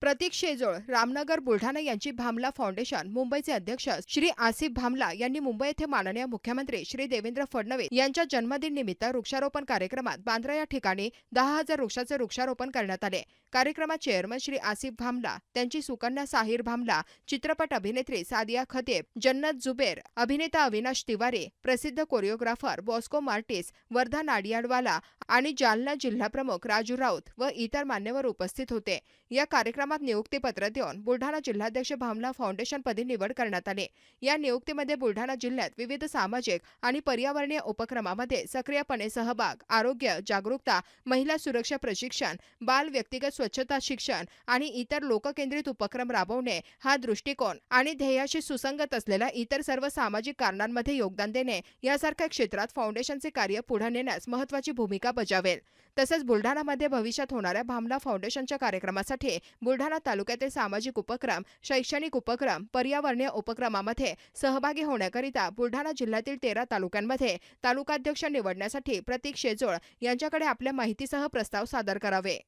प्रतीक शेजोळ रामनगर बुलढाणा यांची भामला फाउंडेशन मुंबईचे अध्यक्ष श्री आसिफ भामला यांनी मुंबई येथे माननीय मुख्यमंत्री श्री देवेंद्र फडणवीस यांच्या जन्मदिन निमित्त वृक्षारोपण कार्यक्रमात बांद्रा या ठिकाणी दहा हजार वृक्षाचे वृक्षारोपण करण्यात आले. कार्यक्रमात चेअरमन श्री आसिफ भामला त्यांची सुकन्या साहिर भामला चित्रपट अभिनेत्री सादिया खतेब जन्नत जुबेर अभिनेता अविनाश तिवारी प्रसिद्ध कोरिओग्राफर बॉस्को मार्टिस वर्धा नाडियाडवाला आणि जालना जिल्हाप्रमुख राजू राऊत व इतर मान्यवर उपस्थित होते. या कार्यक्रमात नियुक्तीपत्र देऊन बुलढाणा जिल्हाध्यक्ष भामला फाउंडेशनपदी निवड करण्यात आली. या नियुक्तीमध्ये बुलढाणा जिल्ह्यात विविध सामाजिक आणि पर्यावरणीय उपक्रमामध्ये सक्रियपणे सहभाग आरोग्य जागरूकता महिला सुरक्षा प्रशिक्षण बाल व्यक्तिगत स्वच्छता शिक्षण आणि इतर लोककेंद्रित उपक्रम राबवणे हा दृष्टिकोन आणि ध्येयाशी सुसंगत असलेल्या इतर सर्व सामाजिक कारणांमध्ये योगदान देणे यासारख्या क्षेत्रात फाउंडेशनचे कार्य पुढे नेण्यास महत्वाची भूमिका बजावेल. तसेच बुलढाणामध्ये भविष्यात होणाऱ्या भामला फाउंडेशनच्या कार्यक्रमासाठी बुलढाणा तालुक्यातील सामाजिक उपक्रम शैक्षणिक उपक्रम पर्यावरणीय उपक्रमामध्ये सहभागी होण्याकरिता बुलढाणा जिल्ह्यातील तेरा तालुक्यांमध्ये तालुकाध्यक्ष निवडण्यासाठी प्रतीक शेजोळ यांच्याकडे आपल्या माहितीसह प्रस्ताव सादर करावे.